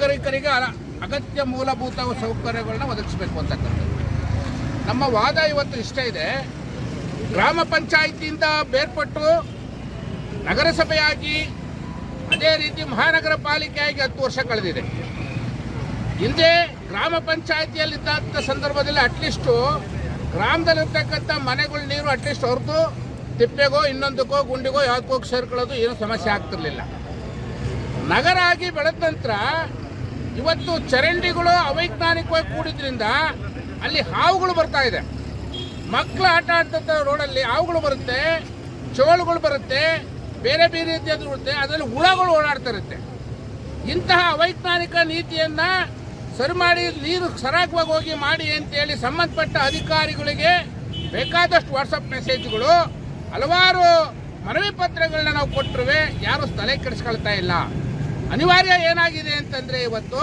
ನಾಗರಿಕರಿಗೆ ಅಗತ್ಯ ಮೂಲಭೂತ ಸೌಕರ್ಯಗಳನ್ನ ಒದಗಿಸಬೇಕು ಅಂತಕ್ಕಂಥದ್ದು ನಮ್ಮ ವಾದ ಇವತ್ತು ಇಷ್ಟ ಇದೆ. ಗ್ರಾಮ ಪಂಚಾಯಿತಿಯಿಂದ ಬೇರ್ಪಟ್ಟು ನಗರಸಭೆಯಾಗಿ ಅದೇ ರೀತಿ ಮಹಾನಗರ ಪಾಲಿಕೆಯಾಗಿ ಹತ್ತು ವರ್ಷ ಕಳೆದಿದೆ. ಹಿಂದೆ ಗ್ರಾಮ ಪಂಚಾಯಿತಿಯಲ್ಲಿದ್ದಂಥ ಸಂದರ್ಭದಲ್ಲಿ ಅಟ್ಲೀಸ್ಟು ಗ್ರಾಮದಲ್ಲಿರ್ತಕ್ಕಂಥ ಮನೆಗಳ ನೀರು ಅಟ್ಲೀಸ್ಟ್ ಹೊರತು ತಿಪ್ಪೆಗೋ ಇನ್ನೊಂದಕ್ಕೋ ಗುಂಡಿಗೋ ಯಾವುದಕ್ಕೋ ಸೇರ್ಕೊಳ್ಳೋದು ಏನೂ ಸಮಸ್ಯೆ ಆಗ್ತಿರ್ಲಿಲ್ಲ. ನಗರ ಆಗಿ ಬೆಳೆದ ನಂತರ ಇವತ್ತು ಚರಂಡಿಗಳು ಅವೈಜ್ಞಾನಿಕವಾಗಿ ಕೂಡಿದ್ರಿಂದ ಅಲ್ಲಿ ಹಾವುಗಳು ಬರ್ತಾ ಇದೆ. ಮಕ್ಕಳು ಆಟ ಆಡ್ತಂಥ ರೋಡಲ್ಲಿ, ಹಾವುಗಳು ಬರುತ್ತೆ, ಚೋಳುಗಳು ಬರುತ್ತೆ, ಬೇರೆ ಬೇರೆ ರೀತಿಯಾದ ಬರುತ್ತೆ, ಅದರಲ್ಲಿ ಹುಳಗಳು ಓಡಾಡ್ತಾ ಇರುತ್ತೆ. ಇಂತಹ ಅವೈಜ್ಞಾನಿಕ ನೀತಿಯನ್ನ ಸರಿ ಮಾಡಿ ನೀರು ಸರಾಗವಾಗಿ ಹೋಗಿ ಮಾಡಿ ಅಂತೇಳಿ ಸಂಬಂಧಪಟ್ಟ ಅಧಿಕಾರಿಗಳಿಗೆ ಬೇಕಾದಷ್ಟು ವಾಟ್ಸಪ್ ಮೆಸೇಜ್ಗಳು ಹಲವಾರು ಮನವಿ ಪತ್ರಗಳನ್ನ ನಾವು ಕೊಟ್ಟರುವೆ ಯಾರು ತಲೆ ಕೆಡಿಸ್ಕೊಳ್ತಾ ಇಲ್ಲ. ಅನಿವಾರ್ಯ ಏನಾಗಿದೆ ಅಂತಂದ್ರೆ ಇವತ್ತು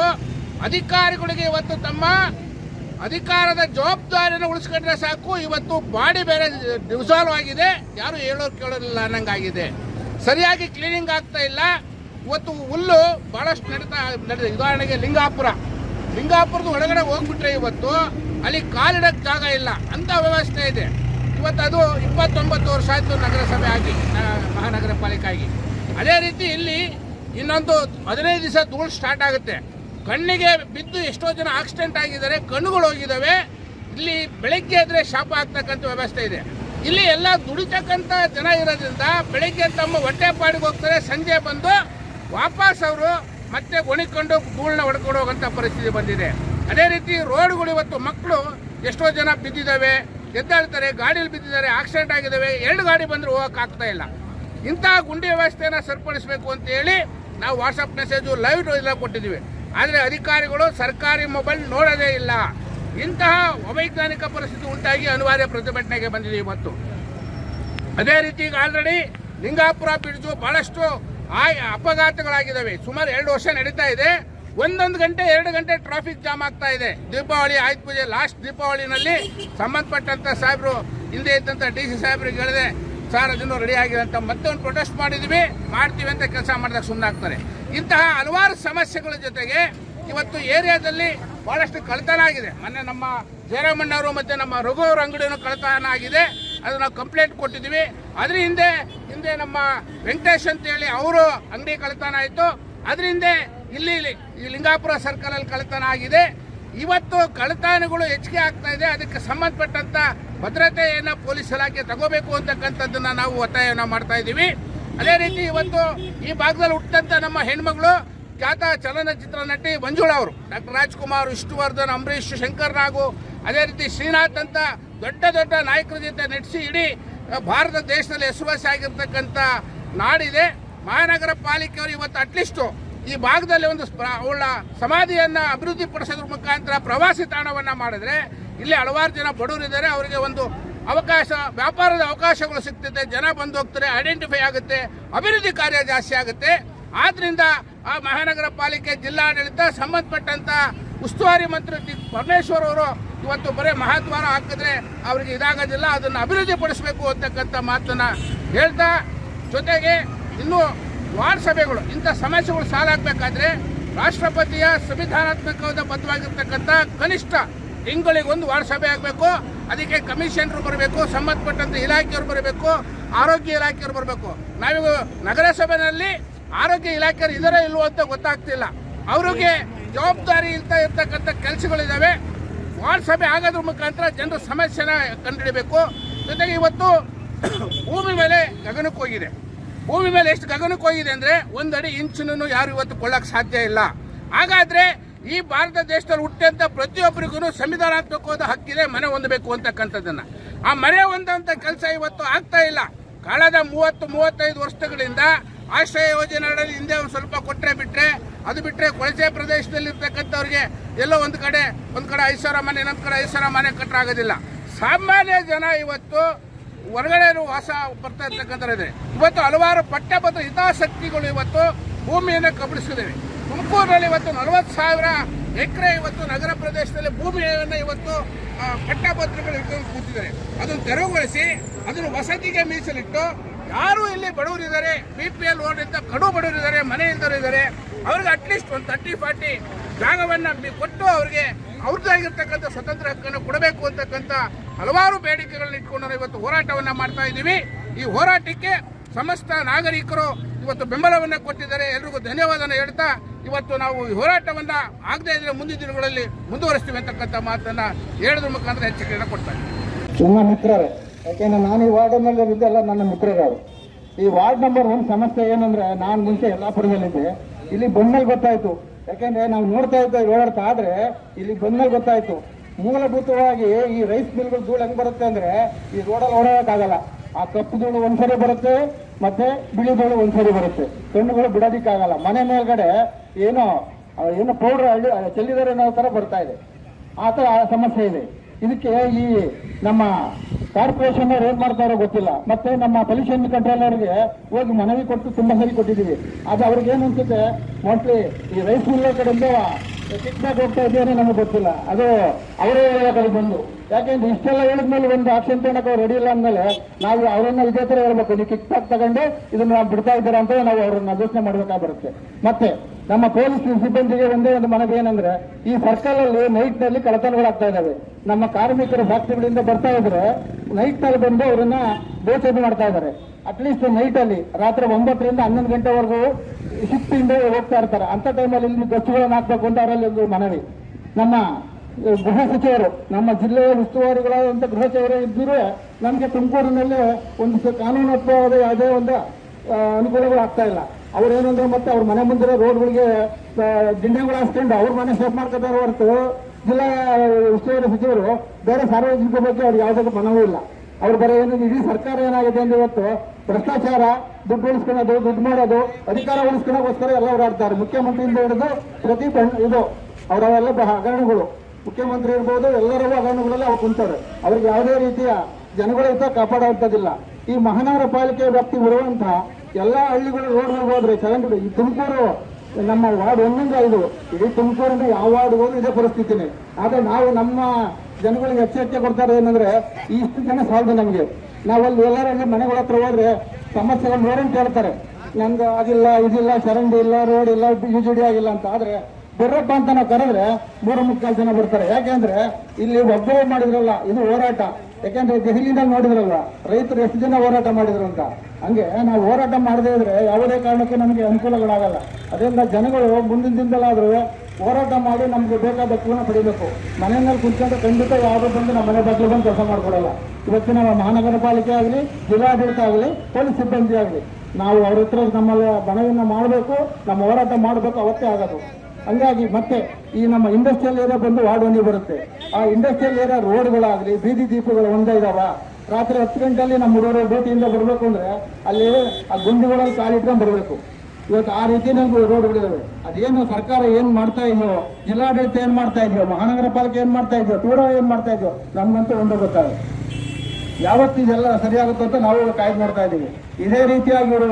ಅಧಿಕಾರಿಗಳಿಗೆ ಇವತ್ತು ತಮ್ಮ ಅಧಿಕಾರದ ಜವಾಬ್ದಾರಿಯನ್ನು ಉಳಿಸ್ಕೊಂಡ್ರೆ ಸಾಕು. ಇವತ್ತು ಬಾಡಿ ಬೇರೆ ಡಿಸಾಲ್ವ್ ಆಗಿದೆ ಯಾರು ಹೇಳೋರು ಕೇಳೋರಿಲ್ಲ ಅನ್ನಂಗಾಗಿದೆ. ಸರಿಯಾಗಿ ಕ್ಲೀನಿಂಗ್ ಆಗ್ತಾ ಇಲ್ಲ. ಇವತ್ತು ಹುಲ್ಲು ಬಹಳಷ್ಟು ನಡೀತಾ ನಡೆದಿದೆ ಉದಾಹರಣೆಗೆ ಲಿಂಗಾಪುರ. ಲಿಂಗಾಪುರದ ಒಳಗಡೆ ಹೋಗ್ಬಿಟ್ರೆ ಇವತ್ತು ಅಲ್ಲಿ ಕಾಲಿಡಕ್ಕೆ ಜಾಗ ಇಲ್ಲ. ಅಂತ ವ್ಯವಸ್ಥೆ ಇದೆ. ಇವತ್ತು ಅದು ಇಪ್ಪತ್ತೊಂಬತ್ತು ವರ್ಷ ಆಯಿತು ನಗರಸಭೆ ಆಗಿ ಮಹಾನಗರ ಪಾಲಿಕೆ ಆಗಿ. ಅದೇ ರೀತಿ ಇಲ್ಲಿ ಇನ್ನೊಂದು ಹದಿನೈದು ದಿವಸ ಧೂಳು ಸ್ಟಾರ್ಟ್ ಆಗುತ್ತೆ. ಕಣ್ಣಿಗೆ ಬಿದ್ದು ಎಷ್ಟೋ ಜನ ಆಕ್ಸಿಡೆಂಟ್ ಆಗಿದ್ದಾರೆ, ಕಣ್ಣುಗಳು ಹೋಗಿದ್ದಾವೆ. ಇಲ್ಲಿ ಬೆಳಗ್ಗೆ ಆದರೆ ಶಾಪ ಆಗ್ತಕ್ಕಂಥ ವ್ಯವಸ್ಥೆ ಇದೆ. ಇಲ್ಲಿ ಎಲ್ಲ ದುಡಿತಕ್ಕಂಥ ಜನ ಇರೋದ್ರಿಂದ ಬೆಳಗ್ಗೆ ತಮ್ಮ ಹೊಟ್ಟೆ ಪಾಡಿಗೆ ಹೋಗ್ತಾರೆ, ಸಂಜೆ ಬಂದು ವಾಪಸ್ ಅವರು ಮತ್ತೆ ಒಣಿಕೊಂಡು ಧೂಳನ್ನ ಹೊಡ್ಕೊಂಡು ಹೋಗುವಂಥ ಪರಿಸ್ಥಿತಿ ಬಂದಿದೆ. ಅದೇ ರೀತಿ ರೋಡ್ಗಳು ಇವತ್ತು ಮಕ್ಕಳು ಎಷ್ಟೋ ಜನ ಬಿದ್ದಿದ್ದಾವೆ, ಎದ್ದಾಡ್ತಾರೆ ಗಾಡಿಯಲ್ಲಿ ಬಿದ್ದಿದ್ದಾರೆ ಆಕ್ಸಿಡೆಂಟ್ ಆಗಿದ್ದಾವೆ. ಎರಡು ಗಾಡಿ ಬಂದರೂ ಹೋಗೋಕ್ಕಾಗ್ತಾ ಇಲ್ಲ. ಇಂತಹ ಗುಂಡಿ ವ್ಯವಸ್ಥೆನ ಸರಿಪಡಿಸಬೇಕು ಅಂತ ಹೇಳಿ ನಾವು ವಾಟ್ಸಪ್ ಮೆಸೇಜು ಲೈವ್ ಎಲ್ಲ ಕೊಟ್ಟಿದ್ದೀವಿ. ಆದರೆ ಅಧಿಕಾರಿಗಳು ಸರ್ಕಾರಿ ಮೊಬೈಲ್ ನೋಡೋದೇ ಇಲ್ಲ. ಇಂತಹ ಅವೈಜ್ಞಾನಿಕ ಪರಿಸ್ಥಿತಿ ಉಂಟಾಗಿ ಅನಿವಾರ್ಯ ಪ್ರತಿಭಟನೆಗೆ ಬಂದಿದೆ ಇವತ್ತು. ಅದೇ ರೀತಿ ಈಗ ಆಲ್ರೆಡಿ ಲಿಂಗಾಪುರ ಬ್ರಿಡ್ಜು ಬಹಳಷ್ಟು ಆಯ್ ಅಪಘಾತಗಳಾಗಿದ್ದಾವೆ. ಸುಮಾರು ಎರಡು ವರ್ಷ ನಡೀತಾ ಇದೆ. ಒಂದೊಂದು ಗಂಟೆ, ಎರಡು ಗಂಟೆ ಟ್ರಾಫಿಕ್ ಜಾಮ್ ಆಗ್ತಾ ಇದೆ. ದೀಪಾವಳಿ ಆಯುಧ ಪೂಜೆ ಲಾಸ್ಟ್ ದೀಪಾವಳಿನಲ್ಲಿ ಸಂಬಂಧಪಟ್ಟಂತ ಸಾಹೇಬರು ಹಿಂದೆ ಇದ್ದಂಥ ಡಿ ಸಿ ಸಾಹೇಬ್ರಿಗೆ ಹೇಳಿದೆ ಸರ್ ಅದನ್ನು ರೆಡಿ ಆಗಿದೆ ಅಂತ ಮತ್ತೆ ಒಂದು ಪ್ರೊಟೆಸ್ಟ್ ಮಾಡಿದ್ವಿ. ಮಾಡ್ತೀವಿ ಅಂತ ಕೆಲಸ ಮಾಡಿದಾಗ ಸುಮ್ಮನಾಗ್ತಾರೆ ಇಂತಹ ಹಲವಾರು ಸಮಸ್ಯೆಗಳ ಜೊತೆಗೆ ಇವತ್ತು ಏರಿಯಾದಲ್ಲಿ ಬಹಳಷ್ಟು ಕಳ್ತನ ಆಗಿದೆ. ಮೊನ್ನೆ ನಮ್ಮ ಜಯರಾಮಣ್ಣವರು ಮತ್ತು ನಮ್ಮ ರಘು ಅವರ ಅಂಗಡಿಯನ್ನು ಕಳ್ತನ ಆಗಿದೆ. ಅದು ನಾವು ಕಂಪ್ಲೇಂಟ್ ಕೊಟ್ಟಿದ್ದೀವಿ. ಅದ್ರ ಹಿಂದೆ ಹಿಂದೆ ನಮ್ಮ ವೆಂಕಟೇಶ್ ಅಂತೇಳಿ ಅವರು ಅಂಗಡಿ ಕಳ್ತನ ಆಯಿತು. ಅದ್ರ ಹಿಂದೆ ಇಲ್ಲಿ ಈ ಲಿಂಗಾಪುರ ಸರ್ಕಲಲ್ಲಿ ಕಳ್ತನ ಆಗಿದೆ. ಇವತ್ತು ಕಳ್ಳತನಗಳು ಹೆಚ್ಚಿಗೆ ಆಗ್ತಾ ಇದೆ. ಅದಕ್ಕೆ ಸಂಬಂಧಪಟ್ಟಂತ ಭದ್ರತೆಯನ್ನ ಪೊಲೀಸ್ ಇಲಾಖೆ ತಗೋಬೇಕು ಅಂತಕ್ಕಂಥದ್ದನ್ನು ನಾವು ಒತ್ತಾಯವನ್ನು ಮಾಡ್ತಾ ಇದ್ದೀವಿ. ಅದೇ ರೀತಿ ಇವತ್ತು ಈ ಭಾಗದಲ್ಲಿ ಹುಟ್ಟಂತ ನಮ್ಮ ಹೆಣ್ಮಗಳು ಖ್ಯಾತ ಚಲನಚಿತ್ರ ನಟಿ ಮಂಜುಳ ಅವರು, ಡಾಕ್ಟರ್ ರಾಜ್ಕುಮಾರ್, ವಿಷ್ಣುವರ್ಧನ್ ಅಂಬರೀಶ್ ಶಂಕರ್ ನಾಗು, ಅದೇ ರೀತಿ ಶ್ರೀನಾಥ್ ಅಂತ ದೊಡ್ಡ ದೊಡ್ಡ ನಾಯಕರ ಜೊತೆ ನಟಿಸಿ ಇಡೀ ಭಾರತ ದೇಶದಲ್ಲಿ ಹೆಸರುವಾಸಿ ಆಗಿರ್ತಕ್ಕಂಥ ನಾಡಿದೆ. ಮಹಾನಗರ ಪಾಲಿಕೆಯವರು ಇವತ್ತು ಅಟ್ಲೀಸ್ಟು ಈ ಭಾಗದಲ್ಲಿ ಒಂದು ಅವಳ ಸಮಾಧಿಯನ್ನ ಅಭಿವೃದ್ಧಿ ಪಡಿಸೋದ್ರ ಮುಖಾಂತರ ಪ್ರವಾಸಿ ತಾಣವನ್ನ ಮಾಡಿದ್ರೆ ಇಲ್ಲಿ ಹಲವಾರು ಜನ ಬಡವರಿದ್ದಾರೆ, ಅವರಿಗೆ ಒಂದು ಅವಕಾಶ, ವ್ಯಾಪಾರದ ಅವಕಾಶಗಳು ಸಿಗ್ತದೆ. ಜನ ಬಂದು ಹೋಗ್ತಾರೆ ಐಡೆಂಟಿಫೈ ಆಗುತ್ತೆ, ಅಭಿವೃದ್ಧಿ ಕಾರ್ಯ ಜಾಸ್ತಿ ಆಗುತ್ತೆ. ಆದ್ದರಿಂದ ಆ ಮಹಾನಗರ ಪಾಲಿಕೆ ಜಿಲ್ಲಾಡಳಿತ ಸಂಬಂಧಪಟ್ಟಂತ ಉಸ್ತುವಾರಿ ಮಂತ್ರಿ ಪರಮೇಶ್ವರ್ ಅವರು ಇವತ್ತು ಬರೀ ಮಹಾದ್ವಾರ ಹಾಕಿದ್ರೆ ಅವರಿಗೆ ಇದಾಗೋದಿಲ್ಲ, ಅದನ್ನು ಅಭಿವೃದ್ಧಿ ಪಡಿಸಬೇಕು ಅಂತಕ್ಕಂಥ ಮಾತನ್ನ ಹೇಳ್ತಾ, ಜೊತೆಗೆ ಇನ್ನು ವಾರ್ಡ್ ಸಭೆಗಳು, ಇಂಥ ಸಮಸ್ಯೆಗಳು ಸಾಲಾಗಬೇಕಾದ್ರೆ ರಾಷ್ಟ್ರಪತಿಯ ಸಂವಿಧಾನಾತ್ಮಕವಾದ ಬದ್ಧವಾಗಿರ್ತಕ್ಕಂಥ ಕನಿಷ್ಠ ತಿಂಗಳಿಗೊಂದು ವಾರ್ಡ್ ಸಭೆ ಆಗಬೇಕು, ಅದಕ್ಕೆ ಕಮಿಷನರು ಬರಬೇಕು ಸಂಬಂಧಪಟ್ಟಂಥ ಇಲಾಖೆಯವರು ಬರಬೇಕು, ಆರೋಗ್ಯ ಇಲಾಖೆಯವರು ಬರಬೇಕು. ನಾವೀಗ ನಗರಸಭೆಯಲ್ಲಿ ಆರೋಗ್ಯ ಇಲಾಖೆಯವರು ಇದರ ಇಲ್ವೋ ಅಂತ ಗೊತ್ತಾಗ್ತಿಲ್ಲ. ಅವರಿಗೆ ಜವಾಬ್ದಾರಿ ಇಲ್ತಾ ಇರ್ತಕ್ಕಂಥ ಕೆಲಸಗಳಿದ್ದಾವೆ ವಾರ್ಡ್ ಸಭೆ ಆಗೋದ್ರ ಮುಖಾಂತರ ಜನರ ಸಮಸ್ಯೆನ ಕಂಡುಹಿಡಬೇಕು. ಜೊತೆಗೆ ಇವತ್ತು ಭೂಮಿ ಮೇಲೆ ಗಗನಕ್ಕೆ ಹೋಗಿದೆ. ಭೂಮಿ ಮೇಲೆ ಎಷ್ಟು ಗಗನಕ್ಕೆ ಹೋಗಿದೆ ಅಂದ್ರೆ ಒಂದಡಿ ಇಂಚಿನೂ ಯಾರು ಇವತ್ತು ಕೊಳ್ಳೋಕ್ಕೆ ಸಾಧ್ಯ ಇಲ್ಲ. ಹಾಗಾದ್ರೆ ಈ ಭಾರತ ದೇಶದಲ್ಲಿ ಹುಟ್ಟಿದಂಥ ಪ್ರತಿಯೊಬ್ಬರಿಗೂ ಸಂವಿಧಾನಾತ್ಮಕವಾದ ಹಕ್ಕಿದೆ, ಮನೆ ಹೊಂದಬೇಕು ಅಂತಕ್ಕಂಥದ್ದನ್ನ. ಆ ಮನೆ ಹೊಂದಂಥ ಕೆಲಸ ಇವತ್ತು ಆಗ್ತಾ ಇಲ್ಲ. ಕಳೆದ ಮೂವತ್ತು, ಮೂವತ್ತೈದು ವರ್ಷಗಳಿಂದ ಆಶ್ರಯ ಯೋಜನೆಗಳಲ್ಲಿ ಹಿಂದೆ ಒಂದು ಸ್ವಲ್ಪ ಕೊಟ್ಟರೆ ಬಿಟ್ಟರೆ ಅದು ಬಿಟ್ಟರೆ ಕೊಳಚೆ ಪ್ರದೇಶದಲ್ಲಿ ಇರ್ತಕ್ಕಂಥವ್ರಿಗೆ ಎಲ್ಲೋ ಒಂದು ಕಡೆ ಒಂದು ಕಡೆ ಐದು ಸಾವಿರ ಮನೆ, ಇನ್ನೊಂದು ಕಡೆ ಐದು ಸಾವಿರ ಮನೆ ಕಟ್ಟರಾಗೋದಿಲ್ಲ ಸಾಮಾನ್ಯ ಜನ ಇವತ್ತು ಹೊರಗಡೆ ವಾಸ ಬರ್ತಾ ಇರ್ತಕ್ಕಂಥದ್ದಿದೆ ಇವತ್ತು ಹಲವಾರು ಪಠ್ಯಪತ್ರ ಹಿತಾಸಕ್ತಿಗಳು ಇವತ್ತು ಭೂಮಿಯನ್ನು ಕಬಳಿಸಿದ್ದೇವೆ ತುಮಕೂರಿನಲ್ಲಿ ಇವತ್ತು ನಲವತ್ತು ಸಾವಿರ ಎಕರೆ ಇವತ್ತು ನಗರ ಪ್ರದೇಶದಲ್ಲಿ ಭೂಮಿಯನ್ನು ಇವತ್ತು ಪಟ್ಟಪತ್ರಗಳು ಇಟ್ಕೊಂಡು ಕೂತಿದ್ದಾರೆ. ಅದನ್ನು ತೆರವುಗೊಳಿಸಿ, ಅದನ್ನು ವಸತಿಗೆ ಮೀಸಲಿಟ್ಟು, ಯಾರು ಇಲ್ಲಿ ಬಡವರಿದ್ದಾರೆ ಬಿ ಪಿ ಎಲ್ ಓಡಿಂದ ಕಡು ಬಡವರಿದ್ದಾರೆ ಮನೆ ಇದ್ದಾರೆ ಅವ್ರಿಗೆ ಅಟ್ಲೀಸ್ಟ್ ಒಂದು ತರ್ಟಿ ಫಾರ್ಟಿ ಜಾಗವನ್ನು ಕೊಟ್ಟು ಅವ್ರಿಗೆ ಅವ್ರದ್ದಾಗಿರ್ತಕ್ಕಂಥ ಸ್ವತಂತ್ರ ಹಕ್ಕನ್ನು ಕೊಡಬೇಕು ಅಂತಕ್ಕಂಥ ಹಲವಾರು ಬೇಡಿಕೆಗಳನ್ನ ಇಟ್ಕೊಂಡು ಇವತ್ತು ಹೋರಾಟವನ್ನು ಮಾಡ್ತಾ ಇದ್ದೀವಿ. ಈ ಹೋರಾಟಕ್ಕೆ ಸಮಸ್ತ ನಾಗರಿಕರು ಇವತ್ತು ಬೆಂಬಲವನ್ನು ಕೊಟ್ಟಿದ್ದಾರೆ. ಎಲ್ರಿಗೂ ಧನ್ಯವಾದ ಹೇಳ್ತಾ ಇವತ್ತು ನಾವು ಹೋರಾಟವನ್ನ ಆಗದೆ ಇದ್ರೆ ಮುಂದಿನ ದಿನಗಳಲ್ಲಿ ಮುಂದುವರಿಸ್ತೀವಿ ಅಂತಕ್ಕಂಥ ಮಾತನ್ನ ಹೇಳೋದ್ರ ಮುಖಾಂತರ ಹೆಚ್ಚು ಕೊಡ್ತಾ ಇದ್ದೀವಿ ನನ್ನ ಮಿತ್ರರೇ, ಯಾಕೆಂದ್ರೆ ನಾನು ಈ ವಾರ್ಡ್ನಲ್ಲಿ ಇದ್ದೆಲ್ಲ ನನ್ನ ಮಿತ್ರರು ಈ ವಾರ್ಡ್ ನಂಬರ್ ಒಂದು ಸಮಸ್ಯೆ ಏನಂದ್ರೆ ನಾನು ಮುಂಚೆ ಯಲ್ಲಾಪುರದಲ್ಲಿದ್ದೆ. ಇಲ್ಲಿ ಬಂದ್ಮೇಲೆ ಗೊತ್ತಾಯ್ತು. ಯಾಕೆಂದ್ರೆ ನಾವು ನೋಡ್ತಾ ಇದ್ದ ಓಡಾಡ್ತಾ ಆದ್ರೆ ಇಲ್ಲಿ ಬಂದ್ಮೇಲೆ ಗೊತ್ತಾಯ್ತು. ಮೂಲಭೂತವಾಗಿ ಈ ರೈಸ್ ಮಿಲ್ಗಳು ಧೂಳು ಹೆಂಗ್ ಬರುತ್ತೆ ಅಂದ್ರೆ ಈ ರೋಡಲ್ಲಿ ಓಡಾಡಕ್ಕಾಗಲ್ಲ. ಆ ಕಪ್ಪು ಧೂಳು ಒಂದ್ಸರಿ ಬರುತ್ತೆ ಮತ್ತೆ ಬಿಳಿ ಧೂಳು ಒಂದ್ಸರಿ ಬರುತ್ತೆ. ಕಣ್ಣುಗಳು ಬಿಡೋದಿಕ್ಕಾಗಲ್ಲ. ಮನೆ ಮೇಲ್ಗಡೆ ಏನೋ ಏನು ಪೌಡರ್ ಹಳ್ಳಿ ಚೆಲ್ಲಿದಾರೆ ಅನ್ನೋ ತರ ಬರ್ತಾ ಇದೆ. ಆ ಥರ ಸಮಸ್ಯೆ ಇದೆ. ಇದಕ್ಕೆ ಈ ನಮ್ಮ ಕಾರ್ಪೊರೇಷನ್ ಅವ್ರು ಏನ್ ಮಾಡ್ತಾರೋ ಗೊತ್ತಿಲ್ಲ. ಮತ್ತೆ ನಮ್ಮ ಪೊಲ್ಯೂಷನ್ ಕಂಟ್ರೋಲರ್ಗೆ ಹೋಗಿ ಮನವಿ ಕೊಟ್ಟು ತುಂಬಾ ಸರಿ ಕೊಟ್ಟಿದ್ದೀವಿ. ಅದು ಅವ್ರಿಗೆ ಏನು ಅನ್ಸುತ್ತೆ? ಮೋಸ್ಟ್ಲಿ ಈ ರೈಸ್ ಮಿಲ್ ಕಡೆಯಿಂದ ಕಿಕ್ಬ್ಯಾಕ್ ಹೋಗ್ತಾ ಇದೆಯೋ ನಮಗೆ ಗೊತ್ತಿಲ್ಲ. ಅದು ಅವರೇ ಕಡೆ ಬಂದು. ಯಾಕೆಂದ್ರೆ ಇಷ್ಟೆಲ್ಲ ಹೇಳಿದ್ಮೇಲೆ ಒಂದು ಆಕ್ಷನ್ ತಗೊಳಕ್ಕೆ ಅವ್ರು ರೆಡಿ ಇಲ್ಲ ಅಂದ್ಮೇಲೆ ನಾವು ಅವರನ್ನ ಇದೇ ತರ ಹೇಳ್ಬೇಕು. ನೀವು ಕಿಕ್ಬ್ಯಾಕ್ ತಗೊಂಡು ಇದನ್ನ ನಾವು ಬಿಡ್ತಾ ಇದ್ದೀರಾ ಅಂತ ನಾವು ಅವ್ರನ್ನ ಯೋಚನೆ ಮಾಡಬೇಕಾಗಿ ಬರುತ್ತೆ. ಮತ್ತೆ ನಮ್ಮ ಪೊಲೀಸ್ ಸಿಬ್ಬಂದಿಗೆ ಒಂದೇ ಒಂದು ಮನವಿ ಏನಂದ್ರೆ, ಈ ಸರ್ಕಲ್ ಅಲ್ಲಿ ನೈಟ್ನಲ್ಲಿ ಕಳತನಗಳಾಗ್ತಾ ಇದಾವೆ ನಮ್ಮ ಕಾರ್ಮಿಕರು ಫ್ಯಾಕ್ಟರಿಗಳಿಂದ ಬರ್ತಾ ಇದ್ರೆ ನೈಟ್ನಲ್ಲಿ ಬಂದು ಅವರನ್ನ ಬೇಚೇದು ಮಾಡ್ತಾ ಇದ್ದಾರೆ. ಅಟ್ಲೀಸ್ಟ್ ನೈಟ್ ಅಲ್ಲಿ ರಾತ್ರಿ ಒಂಬತ್ತರಿಂದ ಹನ್ನೊಂದು ಗಂಟೆವರೆಗೂ ಇಂದ ಹೋಗ್ತಾ ಇರ್ತಾರೆ. ಅಂತ ಟೈಮಲ್ಲಿ ಇಲ್ಲಿ ಬಸ್ಸುಗಳನ್ನು ಹಾಕ್ಬೇಕು ಅಂತ ಅವರಲ್ಲಿ ಒಂದು ಮನವಿ. ನಮ್ಮ ಗೃಹ ಸಚಿವರು, ನಮ್ಮ ಜಿಲ್ಲೆಯ ಉಸ್ತುವಾರಿಗಳಾದಂಥ ಗೃಹ ಸಚಿವರು ಇದ್ದರೂ ನಮಗೆ ತುಮಕೂರಿನಲ್ಲಿ ಒಂದು ಕಾನೂನುತ್ವವಾದ ಯಾವುದೇ ಒಂದು ಅನುಕೂಲಗಳು ಆಗ್ತಾ ಇಲ್ಲ. ಅವ್ರೇನಂದ್ರೆ ಮತ್ತೆ ಅವ್ರ ಮನೆ ಮುಂದಿರೋ ರೋಡ್ಗಳಿಗೆ ದಿಂಡೆಗಳು ಹಾಸ್ಕೊಂಡು ಅವ್ರ ಮನೆ ಸೇಫ್ ಮಾಡ್ಕೊತಾರೆ ಹೊರತು ಜಿಲ್ಲಾ ಉಸ್ತುವಾರಿ ಸಚಿವರು ಬೇರೆ ಸಾರ್ವಜನಿಕರ ಬಗ್ಗೆ ಅವ್ರಿಗೆ ಯಾವುದಕ್ಕೂ ಮನವೂ ಇಲ್ಲ. ಅವ್ರು ಬರೀ ಏನು ಇಡೀ ಸರ್ಕಾರ ಏನಾಗಿದೆ ಅಂದ್ರೆ ಇವತ್ತು ಭ್ರಷ್ಟಾಚಾರ, ದುಡ್ಡು ಉಳಿಸ್ಕೊಳ್ಳೋದು, ದುಡ್ಡು ಮಾಡೋದು, ಅಧಿಕಾರ ಉಳಿಸ್ಕೊಳ್ಳೋಕೋಸ್ಕರ ಎಲ್ಲ ಓಡಾಡ್ತಾರೆ. ಮುಖ್ಯಮಂತ್ರಿಯಿಂದ ಹಿಡಿದು ಪ್ರತಿ ಇದು ಅವರವೆಲ್ಲ ಹಗರಣಗಳು. ಮುಖ್ಯಮಂತ್ರಿ ಇರ್ಬೋದು ಎಲ್ಲರೂ ಹಗರಣಗಳಲ್ಲಿ ಅವ್ರು ಕುಂತಾರೆ ಅವ್ರಿಗೆ ಯಾವುದೇ ರೀತಿಯ ಜನಗಳ ಹಿತ ಕಾಪಾಡುವಂಥದ್ದಿಲ್ಲ ಈ ಮಹಾನಗರ ಪಾಲಿಕೆ ವ್ಯಾಪ್ತಿ ಬರುವಂತಹ ಎಲ್ಲಾ ಹಳ್ಳಿಗಳು ರೋಡ್ ಹೋದ್ರೆ ಚರಂಡಿ ಈ ತುಮಕೂರು ನಮ್ಮ ವಾರ್ಡ್ ಒಂದಿಂದ ಇದು ಇಡೀ ತುಮಕೂರಿನ ಯಾವ ವಾರ್ಡ್ ಹೋದ್ರೂ ಇದೇ ಪರಿಸ್ಥಿತಿನೇ. ಆದ್ರೆ ನಾವು ನಮ್ಮ ಜನಗಳಿಗೆ ಎಚ್ಚರಿಕೆ ಕೊಡ್ತಾರೆ ಏನಂದ್ರೆ ಇಷ್ಟು ಜನ ಸಾಲದು ನಮಗೆ. ನಾವಲ್ಲಿ ಎಲ್ಲರಲ್ಲಿ ಮನೆಗಳ ಹತ್ರ ಹೋದ್ರೆ ಸಮಸ್ಯೆಗಳು ನೋಡಂತ ಹೇಳ್ತಾರೆ ನಂದು ಅದಿಲ್ಲ, ಇದಿಲ್ಲ, ಚರಂಡಿ ಇಲ್ಲ, ರೋಡ್ ಇಲ್ಲ, ಯುಜುಡಿ ಆಗಿಲ್ಲ ಅಂತ. ಆದ್ರೆ ಬರಪ್ಪ ಅಂತ ನಾವು ಕರೆದ್ರೆ ಮೂರು ಮುಕ್ಕಾಲು ಜನ ಬರ್ತಾರೆ. ಯಾಕೆಂದ್ರೆ ಇಲ್ಲಿ ಒಬ್ಬರು ಮಾಡಿದ್ರಲ್ಲ, ಇದು ಹೋರಾಟ. ಯಾಕೆಂದ್ರೆ ದೆಹಲಿನಲ್ಲಿ ನೋಡಿದ್ರಲ್ವ, ರೈತರು ಎಷ್ಟು ಜನ ಹೋರಾಟ ಮಾಡಿದ್ರು ಅಂತ. ಹಂಗೆ ನಾವು ಹೋರಾಟ ಮಾಡದೇ ಇದ್ರೆ ಯಾವುದೇ ಕಾರಣಕ್ಕೆ ನಮಗೆ ಅನುಕೂಲಗಳಾಗಲ್ಲ. ಅದರಿಂದ ಜನಗಳು ಮುಂದಿನ ದಿನದಲ್ಲಾದ್ರೂ ಹೋರಾಟ ಮಾಡಿ ನಮಗೆ ಬೇಕಾದ ಹಕ್ಕುಗಳನ್ನ ಪಡಿಬೇಕು. ಮನೆಯಲ್ಲಿ ಕುತ್ಕೊಂಡು ಖಂಡಿತ ಯಾವುದೋ ಬಂದು ನಮ್ಮ ಮನೆ ಬಾಗಿಲು ಬಂದು ಕೆಲಸ ಮಾಡ್ಕೊಡಲ್ಲ. ಇವತ್ತಿನ ಮಹಾನಗರ ಪಾಲಿಕೆ ಆಗಲಿ, ಜಿಲ್ಲಾಡಳಿತ ಆಗಲಿ, ಪೊಲೀಸ್ ಸಿಬ್ಬಂದಿ ಆಗಲಿ, ನಾವು ಅವ್ರ ಹತ್ರ ನಮ್ಮ ಮನವಿಯನ್ನ ಮಾಡಬೇಕು, ನಮ್ಮ ಹೋರಾಟ ಮಾಡಬೇಕು, ಅವತ್ತೇ ಆಗೋದು. ಹಂಗಾಗಿ ಮತ್ತೆ ಈ ನಮ್ಮ ಇಂಡಸ್ಟ್ರಿಯಲ್ ಏರಿಯಾ ಬಂದು ವಾರ್ಡ್ ಬರುತ್ತೆ. ಆ ಇಂಡಸ್ಟ್ರಿಯಲ್ ಏರಿಯಾ ರೋಡ್ಗಳಾಗಲಿ, ಬೀದಿ ದೀಪಗಳು ಒಂದೇ ಇದಾವ. ರಾತ್ರಿ ಹತ್ತು ಗಂಟೆಯಲ್ಲಿ ನಮ್ಮ ಹುಡುಗರು ಭೇಟಿಯಿಂದ ಬರಬೇಕು ಅಂದ್ರೆ ಅಲ್ಲಿ ಆ ಗುಂಡಿಗಳಲ್ಲಿ ಕಾಲಿಟ್ಕೊಂಡು ಬರಬೇಕು. ಇವತ್ತು ಆ ರೀತಿ ನಮ್ಗೆ ರೋಡ್ಗಳಿದಾವೆ. ಅದೇನು ಸರ್ಕಾರ ಏನ್ ಮಾಡ್ತಾ ಇದೆಯೋ, ಜಿಲ್ಲಾಡಳಿತ ಏನ್ ಮಾಡ್ತಾ ಇದೆಯೋ, ಮಹಾನಗರ ಪಾಲಿಕೆ ಏನ್ ಮಾಡ್ತಾ ಇದೆಯೋ ಟೂಡೋ ಏನ್ ಮಾಡ್ತಾ ಇದೆಯೋ, ನಮ್ಗಂತೂ ಒಂದು ಗೊತ್ತಾಗುತ್ತೆ ಯಾವತ್ತು ಇದೆಲ್ಲ ಸರಿಯಾಗುತ್ತೆ ಅಂತ ನಾವು ಕಾಯ್ದು ಮಾಡ್ತಾ ಇದ್ದೀವಿ. ಇದೇ ರೀತಿಯಾಗಿ ಇವರು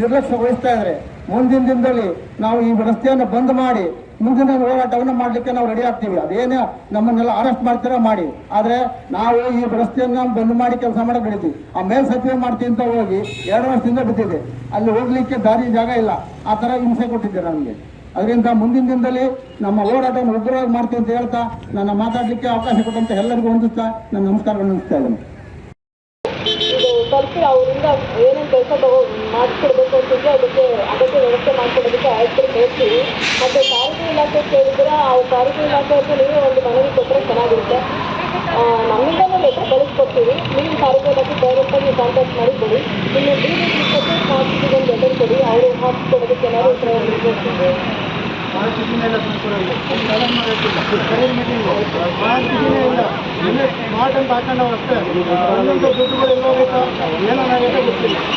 ನಿರ್ಲಕ್ಷ್ಯ ವಹಿಸ್ತಾ ಇದ್ರೆ. ಮುಂದಿನ ದಿನದಲ್ಲಿ ನಾವು ಈ ರಸ್ತೆಯನ್ನು ಬಂದ್ ಮಾಡಿ, ಮುಂದಿನ ಹೋರಾಟವನ್ನು ಮಾಡಲಿಕ್ಕೆ ನಾವು ರೆಡಿ ಆಗ್ತೀವಿ. ಅದೇನೇ ನಮ್ಮನ್ನೆಲ್ಲ ಅರೆಸ್ಟ್ ಮಾಡ್ತೀರಾ ಮಾಡಿ. ಆದ್ರೆ ನಾವು ಈ ರಸ್ತೆಯನ್ನು ಬಂದ್ ಮಾಡಿ ಕೆಲಸ ಮಾಡಕ್ ಬಿಡ್ತೀವಿ ಆ ಮೇಲ್ ಸಚಿವ ಮಾಡ್ತೀವಿ ಅಂತ ಹೋಗಿ ಎರಡು ವರ್ಷದಿಂದ ಬಿದ್ದಿದೆ. ಅಲ್ಲಿ ಹೋಗ್ಲಿಕ್ಕೆ ದಾರಿ ಜಾಗ ಇಲ್ಲ. ಆ ತರ ಹಿಂಸೆ ಕೊಟ್ಟಿದ್ದೀರಾ ನಮಗೆ. ಅದರಿಂದ ಮುಂದಿನ ದಿನದಲ್ಲಿ ನಮ್ಮ ಹೋರಾಟವನ್ನು ಉಗ್ರವಾಗಿ ಮಾಡ್ತೀವಿ ಅಂತ ಹೇಳ್ತಾ ನನ್ನ ಮಾತಾಡ್ಲಿಕ್ಕೆ ಅವಕಾಶ ಕೊಟ್ಟಂತ ಎಲ್ಲರಿಗೂ ಹೊಂದಿಸ್ತಾ ನನ್ನ ನಮಸ್ಕಾರವನ್ನು ಹೊಂದಿಸ್ತಾ ಇದ್ದೇನೆ. ಏನೇನು ಕೆಲಸ ತಗೋ ಮಾಡಿಸ್ಕೊಡ್ಬೇಕು ಅಂತಿದ್ರೆ ಅದಕ್ಕೆ ಅಗತ್ಯ ವ್ಯವಸ್ಥೆ ಮಾಡಿಕೊಡೋದಕ್ಕೆ ಆಯ್ತು ಹೇಳ್ತೀವಿ. ಮತ್ತು ಸಾರಿಗೆ ಇಲಾಖೆ ಕೇಳಿದ್ರೆ ಆ ಸಾರಿಗೆ ಇಲಾಖೆ ಹತ್ರ ನೀವೇ ಒಂದು ಮನವಿ ಕೊಟ್ಟರೆ ಚೆನ್ನಾಗಿರುತ್ತೆ. ಕೊಡ್ತೀವಿ ನೀವು ಸಾರಿಗೆ ಇಲಾಖೆ ಡೈರೆಕ್ಟಾಗಿ ಕಾಂಟ್ಯಾಕ್ಟ್ ಮಾಡಿಕೊಡಿ ಇನ್ನು ಡಿ ಡಿ ಸಿಟಿಗೆ ಒಂದು ಲೆಟರ್ ಕೊಡಿ. ಅವರು ಹಾಕಿಕೊಡೋದಕ್ಕೆ ಏನಾದ್ರು ಹೋಗೈತಾ ಏನೋ ಗೊತ್ತಿಲ್ಲ